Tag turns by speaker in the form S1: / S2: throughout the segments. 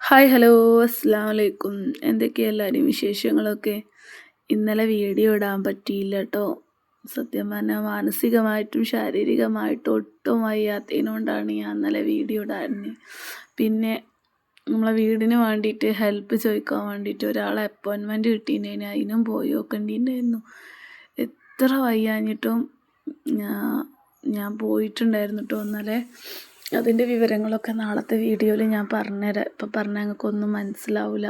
S1: Hi hello അസ്സാം വലൈക്കും എന്തൊക്കെയാണ് എല്ലാവരും വിശേഷങ്ങളൊക്കെ? ഇന്നലെ വീഡിയോ ഇടാൻ പറ്റിയില്ല കേട്ടോ സത്യം പറഞ്ഞാൽ മാനസികമായിട്ടും ശാരീരികമായിട്ടും ഒട്ടും വയ്യാത്തതിനോണ്ടാണ് ഞാൻ ഇന്നലെ വീഡിയോ ഇടാറുണ്ട് പിന്നെ നമ്മളെ വീടിന് വേണ്ടിയിട്ട് ഹെൽപ്പ് ചോദിക്കാൻ വേണ്ടിയിട്ട് ഒരാളെ അപ്പോയിൻമെന്റ് കിട്ടിയതിന് അതിനും പോയി നോക്കേണ്ടിയിട്ടുണ്ടായിരുന്നു എത്ര വയ്യാഞ്ഞിട്ടും ഞാൻ പോയിട്ടുണ്ടായിരുന്നു കേട്ടോ ഇന്നലെ. അതിന്റെ വിവരങ്ങളൊക്കെ നാളത്തെ വീഡിയോയിൽ ഞാൻ പറഞ്ഞുതരാം. ഇപ്പം പറഞ്ഞാൽ ഞങ്ങൾക്കൊന്നും മനസ്സിലാവില്ല.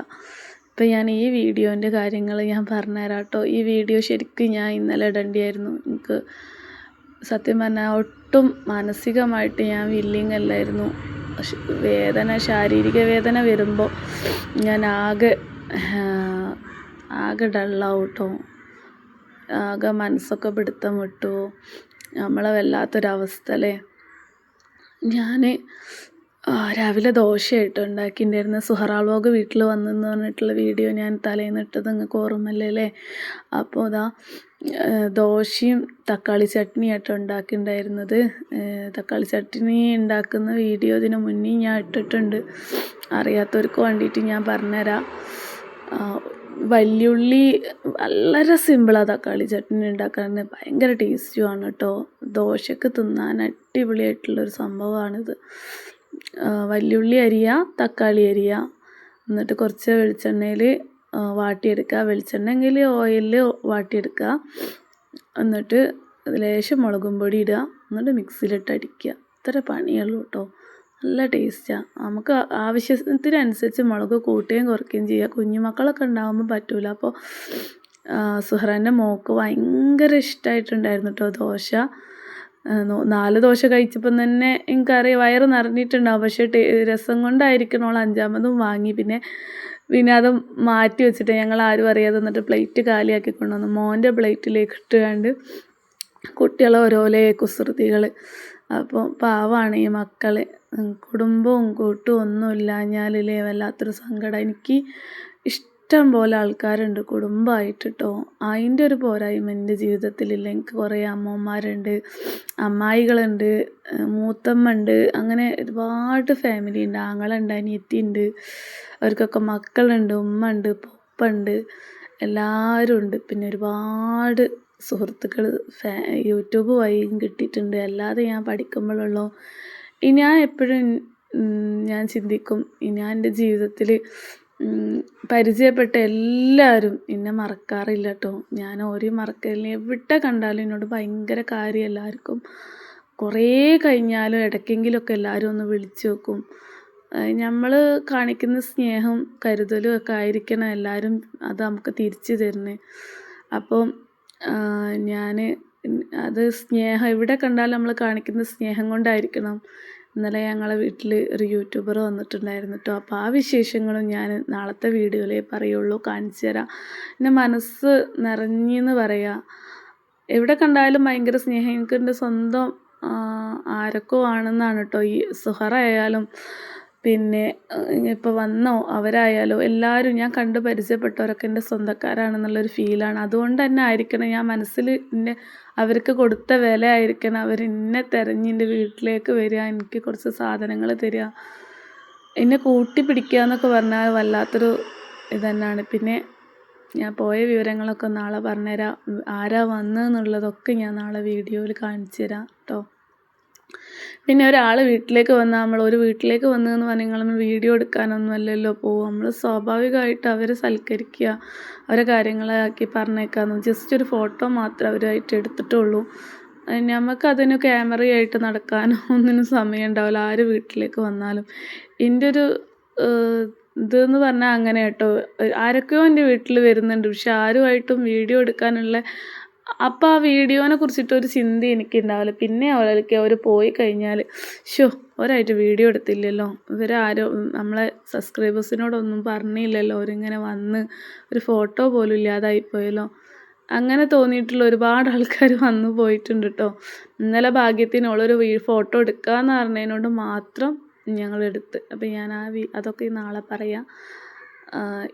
S1: ഇപ്പം ഞാൻ ഈ വീഡിയോന്റെ കാര്യങ്ങൾ ഞാൻ പറഞ്ഞുതരാം കേട്ടോ. ഈ വീഡിയോ ശരിക്കും ഞാൻ ഇന്നലെ ഇടേണ്ടിയായിരുന്നു. എനിക്ക് സത്യം പറഞ്ഞാൽ ഒട്ടും മാനസികമായിട്ട് ഞാൻ വില്ലിങ് അല്ലായിരുന്നു. വേദന ശാരീരിക വേദന വരുമ്പോൾ ഞാൻ ആകെ ആകെ ഡള്ളാവും കേട്ടോ ആകെ മനസ്സൊക്കെ പിടുത്തം വിട്ടു. നമ്മളെ വല്ലാത്തൊരവസ്ഥ അല്ലേ? ഞാൻ രാവിലെ ദോശയായിട്ട് ഉണ്ടാക്കിയിട്ടുണ്ടായിരുന്നത് സുഹറാൾ വ്ളോഗ് വീട്ടിൽ വന്നെന്ന് പറഞ്ഞിട്ടുള്ള വീഡിയോ ഞാൻ തലേന്ന് ഇട്ടത് നിങ്ങൾക്ക് ഓർമ്മയില്ലേ അല്ലേ? അപ്പോൾ അതാ ദോശയും തക്കാളി ചട്നിയായിട്ട് ഉണ്ടാക്കിയിട്ടുണ്ടായിരുന്നത്. തക്കാളി ചട്നി ഉണ്ടാക്കുന്ന വീഡിയോ ഇതിന് മുന്നേ ഞാൻ ഇട്ടിട്ടുണ്ട്. അറിയാത്തവർക്ക് വേണ്ടിയിട്ട് ഞാൻ പറഞ്ഞുതരാം. വല്യുള്ളി വളരെ സിമ്പിളാണ് തക്കാളി ചട്നി ഉണ്ടാക്കാൻ ഭയങ്കര ടേസ്റ്റുമാണ് കേട്ടോ ദോശക്ക് തിന്നാൻ അടിപൊളിയായിട്ടുള്ളൊരു സംഭവമാണിത് വല്യുള്ളി അരിയുക തക്കാളി അരിയുക എന്നിട്ട് കുറച്ച് വെളിച്ചെണ്ണയിൽ വാട്ടിയെടുക്കുക. വെളിച്ചെണ്ണയെങ്കിൽ ഓയിലിൽ വാട്ടിയെടുക്കുക. എന്നിട്ട് ലേശം മുളകും പൊടി ഇടുക. എന്നിട്ട് മിക്സിയിലിട്ട് അടിക്കുക. ഇത്ര പണിയുള്ളൂ കേട്ടോ നല്ല ടേസ്റ്റാണ് നമുക്ക് ആവശ്യത്തിനനുസരിച്ച് മുളക് കൂട്ടുകയും കുറയ്ക്കുകയും ചെയ്യാം. കുഞ്ഞു മക്കളൊക്കെ ഉണ്ടാകുമ്പോൾ പറ്റില്ല അപ്പോൾ സുഹ്റാന്റെ മോൾക്ക് ഭയങ്കര ഇഷ്ടമായിട്ടുണ്ടായിരുന്നു കേട്ടോ ദോശ. നാല് ദോശ കഴിച്ചപ്പം തന്നെ എനിക്കറിയാം വയറ് നിറഞ്ഞിട്ടുണ്ടാവും. പക്ഷേ ടേ രസം കൊണ്ടായിരിക്കണം അഞ്ചാമതും വാങ്ങി. പിന്നെ പിന്നെ അത് മാറ്റി വെച്ചിട്ട് ഞങ്ങൾ ആരും അറിയാതെ എന്നിട്ട് പ്ലേറ്റ് കാലിയാക്കി കൊണ്ടുവന്നു. മോന്റെ പ്ലേറ്റിലേക്ക് ഇട്ടുകൊണ്ട് കുട്ടികളെ ഓരോലേ കുസൃതികൾ അപ്പോൾ പാവമാണ് ഈ മക്കൾ കുടുംബവും കൂട്ടും ഒന്നും ഇല്ലാഞ്ഞാലില്ലേ വല്ലാത്തൊരു സങ്കടം. എനിക്ക് ഇഷ്ടം പോലെ ആൾക്കാരുണ്ട് കുടുംബമായിട്ട് അതിന്റെ ഒരു പോരായ്മ എന്റെ ജീവിതത്തിലില്ല. എനിക്ക് കുറേ അമ്മമാരുണ്ട് അമ്മായികളുണ്ട് മൂത്തമ്മ ഉണ്ട് അങ്ങനെ ഒരുപാട് ഫാമിലി ഉണ്ട്. ആങ്ങളുണ്ട് അനിയത്തിയുണ്ട്. അവർക്കൊക്കെ മക്കളുണ്ട് ഉമ്മ ഉണ്ട് ഉപ്പ ഉണ്ട് എല്ലാവരും ഉണ്ട് പിന്നെ ഒരുപാട് സുഹൃത്തുക്കൾ ഫാ യൂട്യൂബ് വഴിയും കിട്ടിയിട്ടുണ്ട്. അല്ലാതെ ഞാൻ പഠിക്കുമ്പോഴുള്ളൂ ഞാൻ എപ്പോഴും ഞാൻ ചിന്തിക്കും ഞാൻ എന്റെ ജീവിതത്തിൽ പരിചയപ്പെട്ട എല്ലാവരും എന്നെ മറക്കാറില്ല കേട്ടോ ഞാൻ ഓരെയും മറക്കില്ല എവിടെ കണ്ടാലും എന്നോട് ഭയങ്കര കാര്യം എല്ലാവർക്കും. കുറേ കഴിഞ്ഞാലും ഇടയ്ക്കെങ്കിലുമൊക്കെ എല്ലാവരും ഒന്ന് വിളിച്ചു നോക്കും. നമ്മൾ കാണിക്കുന്ന സ്നേഹം കരുതലും ഒക്കെ ആയിരിക്കണം എല്ലാവരും അത് നമുക്ക് തിരിച്ചു തരുന്നത് അപ്പം ഞാൻ അത് സ്നേഹം എവിടെ കണ്ടാലും നമ്മൾ കാണിക്കുന്ന സ്നേഹം കൊണ്ടായിരിക്കണം. ഇന്നലെ ഞങ്ങളെ വീട്ടിൽ ഒരു യൂട്യൂബർ വന്നിട്ടുണ്ടായിരുന്നു കേട്ടോ അപ്പോൾ ആ വിശേഷങ്ങളും ഞാൻ നാളത്തെ വീഡിയോയിലേ പറയുള്ളൂ. കാണിച്ചു തരാം. എന്റെ മനസ്സ് നിറഞ്ഞെന്ന് പറയാം. എവിടെ കണ്ടാലും ഭയങ്കര സ്നേഹം. എനിക്ക് എന്റെ സ്വന്തം ആരൊക്കെ ആണെന്നാണ് കേട്ടോ ഈ സുഹറ ആയാലും പിന്നെ ഇപ്പോൾ വന്നോ? അവരായാലോ? എല്ലാവരും ഞാൻ കണ്ട് പരിചയപ്പെട്ടവരൊക്കെ എന്റെ സ്വന്തക്കാരാണെന്നുള്ളൊരു ഫീലാണ്. അതുകൊണ്ട് തന്നെ ആയിരിക്കണം ഞാൻ മനസ്സിൽ എന്റെ അവർക്ക് കൊടുത്ത വില ആയിരിക്കണം അവർ എന്നെ തിരഞ്ഞ് എന്റെ വീട്ടിലേക്ക് വരിക എനിക്ക് കുറച്ച് സാധനങ്ങൾ തരിക. എന്നെ കൂട്ടി പിടിക്കുക എന്നൊക്കെ പറഞ്ഞാൽ വല്ലാത്തൊരു ഇത് തന്നെയാണ് പിന്നെ ഞാൻ പോയ വിവരങ്ങളൊക്കെ നാളെ പറഞ്ഞുതരാം. ആരാ വന്നതെന്നുള്ളതൊക്കെ ഞാൻ നാളെ വീഡിയോയിൽ കാണിച്ചു തരാം കേട്ടോ പിന്നെ ഒരാൾ വീട്ടിലേക്ക് വന്നാൽ നമ്മൾ ഒരു വീട്ടിലേക്ക് വന്നതെന്ന് പറഞ്ഞാൽ നിങ്ങൾ വീഡിയോ എടുക്കാനൊന്നും അല്ലല്ലോ പോകും നമ്മൾ സ്വാഭാവികമായിട്ട് അവരെ സൽക്കരിക്കുക അവരെ കാര്യങ്ങളാക്കി പറഞ്ഞേക്കാന്ന് ജസ്റ്റ് ഒരു ഫോട്ടോ മാത്രം അവരായിട്ട് എടുത്തിട്ടുള്ളൂ. നമുക്ക് അതിന് ക്യാമറയായിട്ട് നടക്കാനോ ഒന്നിനും സമയം ഉണ്ടാവില്ല. ആര് വീട്ടിലേക്ക് വന്നാലും. എന്റെ ഒരു ഇതെന്ന് പറഞ്ഞാൽ അങ്ങനെ കേട്ടോ. ആരൊക്കെയോ എന്റെ വീട്ടിൽ വരുന്നുണ്ട്. പക്ഷെ ആരുമായിട്ടും വീഡിയോ എടുക്കാനുള്ള അപ്പോൾ ആ വീഡിയോനെ കുറിച്ചിട്ടൊരു ചിന്ത എനിക്കുണ്ടാവില്ല. പിന്നെ അവരൊക്കെ അവർ പോയി കഴിഞ്ഞാൽ ഷോ ഒരായിട്ട് വീഡിയോ എടുത്തില്ലല്ലോ. ഇവരാരോ നമ്മളെ സബ്സ്ക്രൈബേഴ്സിനോടൊന്നും പറഞ്ഞില്ലല്ലോ. അവരിങ്ങനെ വന്ന് ഒരു ഫോട്ടോ പോലും ഇല്ലാതായിപ്പോയല്ലോ അങ്ങനെ തോന്നിയിട്ടുള്ള ഒരുപാട് ആൾക്കാർ വന്നു പോയിട്ടുണ്ട് കേട്ടോ ഇന്നലെ ഭാഗ്യത്തിന് ഓളൊരു ഫോട്ടോ എടുക്കാമെന്ന് പറഞ്ഞതിനോട് മാത്രം ഞങ്ങളെടുത്ത്. അപ്പം ഞാൻ ആ അതൊക്കെ നാളെ പറയാം.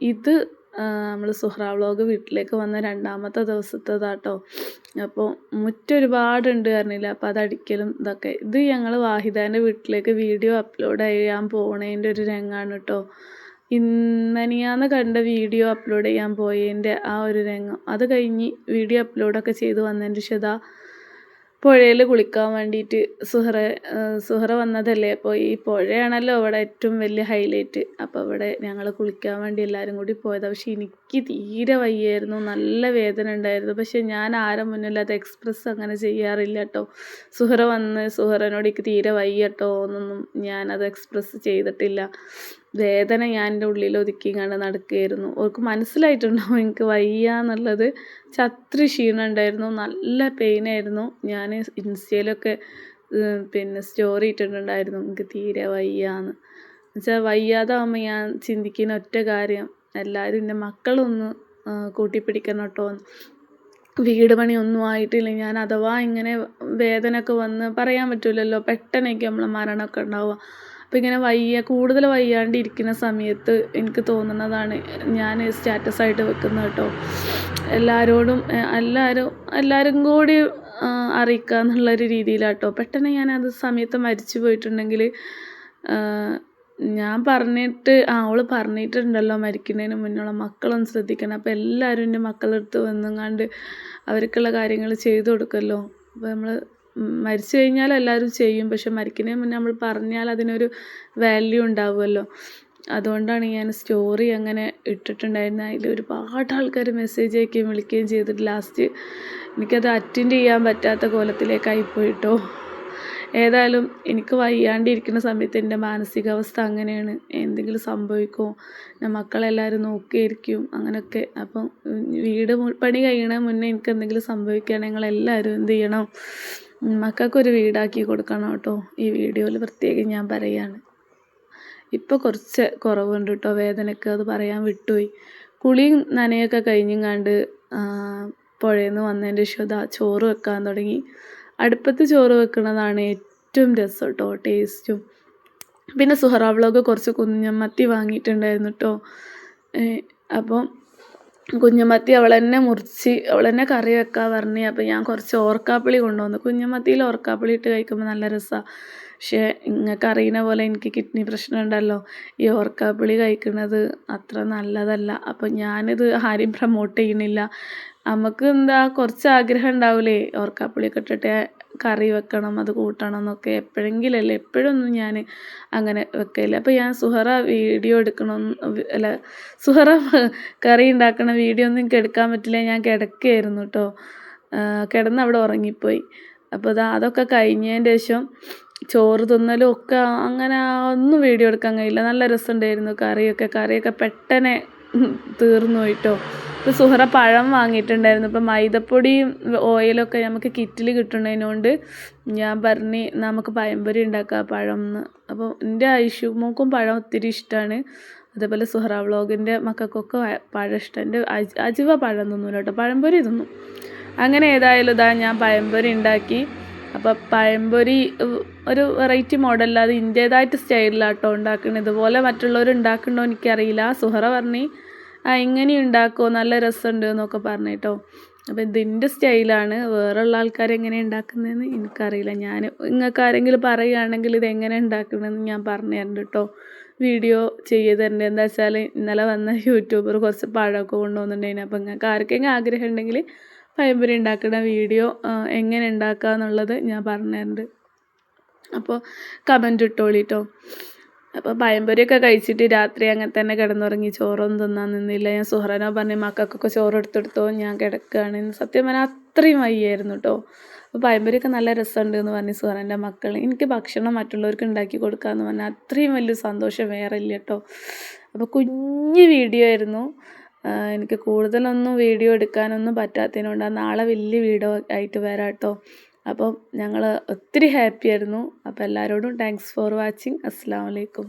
S1: ഇത് നമ്മൾ സുഹ്റ വ്ളോഗ് വീട്ടിലേക്ക് വന്ന രണ്ടാമത്തെ ദിവസത്തേതാട്ടോ. അപ്പോൾ മുറ്റം ഒരുപാടുണ്ട് പറഞ്ഞില്ല അപ്പോൾ അതടിക്കലും ഇതൊക്കെ. ഇത് ഞങ്ങൾ വാഹിദാന്റെ വീട്ടിലേക്ക് വീഡിയോ അപ്ലോഡ് ചെയ്യാൻ പോണേന്റെ ഒരു രംഗമാണ് കേട്ടോ ഇന്നനിയാന്ന് കണ്ട വീഡിയോ അപ്ലോഡ് ചെയ്യാൻ പോയതിന്റെ ആ ഒരു രംഗം. അത് കഴിഞ്ഞ് വീഡിയോ അപ്ലോഡൊക്കെ ചെയ്ത് വന്നതിന്റെ ശേഷം പുഴയിൽ കുളിക്കാൻ വേണ്ടിയിട്ട് സുഹറ സുഹറ വന്നതല്ലേ? അപ്പോൾ ഈ പുഴയാണല്ലോ ഇവിടെ ഏറ്റവും വലിയ ഹൈലൈറ്റ് അപ്പോൾ ഇവിടെ ഞങ്ങൾ കുളിക്കാൻ വേണ്ടി എല്ലാവരും കൂടി പോയതാണ്. പക്ഷേ എനിക്ക് തീരെ വയ്യായിരുന്നു. നല്ല വേദന ഉണ്ടായിരുന്നു. പക്ഷേ ഞാൻ ആരും മുന്നില്ലാത്ത എക്സ്പ്രസ് അങ്ങനെ ചെയ്യാറില്ല കേട്ടോ സുഹറ വന്ന് സുഹറനോട് എനിക്ക് തീരെ വയ്യട്ടോ എന്നൊന്നും ഞാനത് എക്സ്പ്രസ് ചെയ്തിട്ടില്ല. വേദന ഞാൻ എന്റെ ഉള്ളിൽ ഒതുക്കിങ്ങാണ്ട് നടക്കുകയായിരുന്നു. ഓർക്ക് മനസ്സിലായിട്ടുണ്ടാവും എനിക്ക് വയ്യ എന്നുള്ളത്. ചത്രി ക്ഷീണം ഉണ്ടായിരുന്നു. നല്ല പെയിനായിരുന്നു ഞാൻ ഇൻസ്റ്റയിലൊക്കെ പിന്നെ സ്റ്റോറി ഇട്ടിട്ടുണ്ടായിരുന്നു. എനിക്ക് തീരെ വയ്യാന്ന് എന്നുവെച്ചാൽ വയ്യാതാവുമ്പോൾ ഞാൻ ചിന്തിക്കുന്ന ഒറ്റ കാര്യം എല്ലാവരും എന്റെ മക്കളൊന്ന് കൂട്ടിപ്പിടിക്കണം കേട്ടോ വീട് പണിയൊന്നും ആയിട്ടില്ല. ഞാൻ അഥവാ ഇങ്ങനെ വേദന ഒക്കെ വന്ന് പറയാൻ പറ്റില്ലല്ലോ പെട്ടെന്നൊക്കെ നമ്മളെ മരണമൊക്കെ ഉണ്ടാവുക. അപ്പോൾ ഇങ്ങനെ വയ്യ കൂടുതൽ വയ്യാണ്ടിരിക്കുന്ന സമയത്ത് എനിക്ക് തോന്നുന്നതാണ് ഞാൻ സ്റ്റാറ്റസായിട്ട് വെക്കുന്നത് കേട്ടോ. എല്ലാവരോടും എല്ലാവരും എല്ലാവരും കൂടി അറിയിക്കുക എന്നുള്ളൊരു രീതിയിലാട്ടോ. പെട്ടെന്ന് അത് സമയത്ത് മരിച്ചു പോയിട്ടുണ്ടെങ്കിൽ ഞാൻ പറഞ്ഞിട്ട് ആ അവൾ പറഞ്ഞിട്ടുണ്ടല്ലോ മരിക്കുന്നതിന് മുന്നുള്ള മക്കളൊന്ന് ശ്രദ്ധിക്കണം. അപ്പോൾ എല്ലാവരും എന്റെ മക്കളുടെ അടുത്ത് വന്നെങ്ങാണ്ട് അവർക്കുള്ള കാര്യങ്ങൾ ചെയ്തു കൊടുക്കല്ലോ. അപ്പോൾ നമ്മൾ മരിച്ചു കഴിഞ്ഞാൽ എല്ലാവരും ചെയ്യും. പക്ഷെ മരിക്കുന്നതിന് മുന്നേ നമ്മൾ പറഞ്ഞാൽ അതിനൊരു വാല്യൂ ഉണ്ടാവുമല്ലോ. അതുകൊണ്ടാണ് ഞാൻ സ്റ്റോറി അങ്ങനെ ഇട്ടിട്ടുണ്ടായിരുന്നത് അതിൽ ഒരുപാട് ആൾക്കാർ മെസ്സേജ് അയക്കുകയും വിളിക്കുകയും ചെയ്തിട്ട് ലാസ്റ്റ് എനിക്കത് അറ്റൻഡ് ചെയ്യാൻ പറ്റാത്ത കോലത്തിലേക്കായി പോയിട്ടോ. ഏതായാലും എനിക്ക് വയ്യാണ്ടിരിക്കുന്ന സമയത്ത് എന്റെ മാനസികാവസ്ഥ അങ്ങനെയാണ്. എന്തെങ്കിലും സംഭവിക്കുമോ മക്കളെല്ലാവരും നോക്കിയിരിക്കും അങ്ങനെയൊക്കെ. അപ്പം വീട് പണി കഴിയണ മുന്നേ എനിക്ക് എന്തെങ്കിലും സംഭവിക്കുകയാണെങ്കിൽ നിങ്ങളെല്ലാവരും എന്ത് ചെയ്യണം? മക്കൾക്കൊരു വീടാക്കി കൊടുക്കണം കേട്ടോ. ഈ വീഡിയോയിൽ പ്രത്യേകം ഞാൻ പറയുകയാണ് ഇപ്പോൾ കുറച്ച് കുറവുണ്ട് കേട്ടോ. വേദനയ്ക്ക് അത് പറയാൻ വിട്ടുപോയി. കുളിയും നനയൊക്കെ കഴിഞ്ഞും കണ്ട് പുഴയിൽ നിന്ന് വന്നതിന്റെ ശേഷം ചോറ് വെക്കാൻ തുടങ്ങി. അടുപ്പത്ത് ചോറ് വെക്കുന്നതാണ് ഏറ്റവും രസം കേട്ടോ ടേസ്റ്റും. പിന്നെ സുഹറ കുറച്ച് കുഞ്ഞമ്മത്തി വാങ്ങിയിട്ടുണ്ടായിരുന്നു കേട്ടോ അപ്പം കുഞ്ഞുമത്തി അവൾ തന്നെ മുറിച്ച് അവൾ തന്നെ കറി വെക്കാൻ പറഞ്ഞു. അപ്പോൾ ഞാൻ കുറച്ച് ഓർക്കാപ്പിളി കൊണ്ടുവന്നു. കുഞ്ഞുമത്തിയിൽ ഓർക്കാപ്പിളി ഇട്ട് കഴിക്കുമ്പോൾ നല്ല രസമാണ് പക്ഷേ നിങ്ങൾക്ക് അറിയുന്ന പോലെ എനിക്ക് കിഡ്നി പ്രശ്നം ഉണ്ടല്ലോ ഈ ഓർക്കാപ്പിളി കഴിക്കുന്നത് അത്ര നല്ലതല്ല. അപ്പോൾ ഞാനിത് ആരെയും പ്രൊമോട്ട് ചെയ്യുന്നില്ല. നമുക്ക് എന്താ കുറച്ച് ആഗ്രഹം ഉണ്ടാവില്ലേ ഓർക്കാപ്പിളിയൊക്കെ ഇട്ടിട്ട് കറി വെക്കണം അത് കൂട്ടണം എന്നൊക്കെ എപ്പോഴെങ്കിലല്ലേ എപ്പോഴൊന്നും ഞാൻ അങ്ങനെ വെക്കില്ല അപ്പോൾ ഞാൻ സുഹറ വീഡിയോ എടുക്കണം അല്ല സുഹറ കറി ഉണ്ടാക്കണ വീഡിയോ ഒന്നും എനിക്ക് എടുക്കാൻ പറ്റില്ല ഞാൻ കിടക്കുകയായിരുന്നു കേട്ടോ. കിടന്ന് അവിടെ ഉറങ്ങിപ്പോയി. അപ്പോൾ അത് അതൊക്കെ കഴിഞ്ഞതിന്റെ ശേഷം ചോറ് തിന്നലും ഒക്കെ അങ്ങനെ ഒന്നും വീഡിയോ എടുക്കാൻ കഴിയില്ല. നല്ല രസമുണ്ടായിരുന്നു കറിയൊക്കെ കറിയൊക്കെ പെട്ടെന്ന് തീർന്നു പോയിട്ടോ ഇപ്പോൾ സുഹറ പഴം വാങ്ങിയിട്ടുണ്ടായിരുന്നു. ഇപ്പോൾ മൈദപ്പൊടിയും ഓയിലൊക്കെ നമുക്ക് കിറ്റിൽ കിട്ടുന്നതിനോണ്ട് ഞാൻ പറഞ്ഞു നമുക്ക് പഴംപൊരി ഉണ്ടാക്കാം പഴം എന്ന് അപ്പോൾ എന്റെ ഐഷുമോക്കും പഴം ഒത്തിരി ഇഷ്ടമാണ് അതേപോലെ സുഹറ വ്ളോഗിന്റെ മക്കൾക്കൊക്കെ പഴം ഇഷ്ടം. എന്റെ അജിവ പഴം തിന്നൂല കേട്ടോ. പഴംപൊരി തിന്നും. അങ്ങനെ ഏതായാലും ഇതാ ഞാൻ പഴംപൊരി ഉണ്ടാക്കി. അപ്പോൾ പഴംപൊരി ഒരു വെറൈറ്റി മോഡലിൽ അത് ഇന്റേതായിട്ട് സ്റ്റൈലിലാട്ടോ ഉണ്ടാക്കുന്നത് ഇതുപോലെ മറ്റുള്ളവർ ഉണ്ടാക്കണോ എനിക്കറിയില്ല. സുഹറ പറഞ്ഞ് ആ ഇങ്ങനെ ഉണ്ടാക്കുമോ നല്ല രസമുണ്ട് എന്നൊക്കെ പറഞ്ഞു പറഞ്ഞിട്ടോ അപ്പോൾ ഇതിന്റെ സ്റ്റൈലാണ്. വേറെയുള്ള ആൾക്കാർ എങ്ങനെ ഉണ്ടാക്കുന്നതെന്ന് എനിക്കറിയില്ല. ഞാൻ നിങ്ങൾക്ക് ആരെങ്കിലും പറയുകയാണെങ്കിൽ ഇത് എങ്ങനെ ഉണ്ടാക്കണമെന്ന് ഞാൻ പറഞ്ഞു തരുന്നുണ്ട് കേട്ടോ. വീഡിയോ ചെയ്ത് തരണ്ട്. എന്താ വെച്ചാൽ ഇന്നലെ വന്ന യൂട്യൂബർ കുറച്ച് പഴമൊക്കെ കൊണ്ടുവന്നിട്ടുണ്ടായിരുന്നു. അപ്പോൾ നിങ്ങൾക്ക് ആർക്കെങ്കിലും ആഗ്രഹം ഉണ്ടെങ്കിൽ പഴംപൊരി ഉണ്ടാക്കുന്ന വീഡിയോ എങ്ങനെ ഉണ്ടാക്കുക എന്നുള്ളത് ഞാൻ പറഞ്ഞു തരുന്നുണ്ട് അപ്പോൾ കമന്റ് ഇട്ടോളിട്ടോ അപ്പോൾ പഴംപൊരിയൊക്കെ കഴിച്ചിട്ട് രാത്രി അങ്ങനെ തന്നെ കിടന്നുറങ്ങി. ചോറൊന്നും തിന്നാൻ നിന്നില്ല. ഞാൻ സുഹറനോ പറഞ്ഞു മക്കൾക്കൊക്കെ ചോറ് എടുത്തെടുത്തോ ഞാൻ കിടക്കുകയാണ്. സത്യം പറഞ്ഞാൽ അത്രയും വയ്യായിരുന്നു കേട്ടോ അപ്പോൾ പഴംപൊരിയൊക്കെ നല്ല രസമുണ്ട് എന്ന് പറഞ്ഞു സുഹറന്റെ മക്കൾ എനിക്ക് ഭക്ഷണം മറ്റുള്ളവർക്ക് ഉണ്ടാക്കി കൊടുക്കാമെന്ന് പറഞ്ഞാൽ അത്രയും വലിയ സന്തോഷം വേറെ ഇല്ല കേട്ടോ അപ്പോൾ കുഞ്ഞ് വീഡിയോ ആയിരുന്നു. എനിക്ക് കൂടുതലൊന്നും വീഡിയോ എടുക്കാനൊന്നും പറ്റാത്തതിനോണ്ട് നാളെ വലിയ വീഡിയോ ആയിട്ട് വരാം കേട്ടോ അപ്പോൾ ഞങ്ങൾ ഒത്തിരി ഹാപ്പിയായിരുന്നു അപ്പോൾ എല്ലാവരോടും താങ്ക്സ് ഫോർ വാച്ചിങ് അസ്സാം വലൈക്കും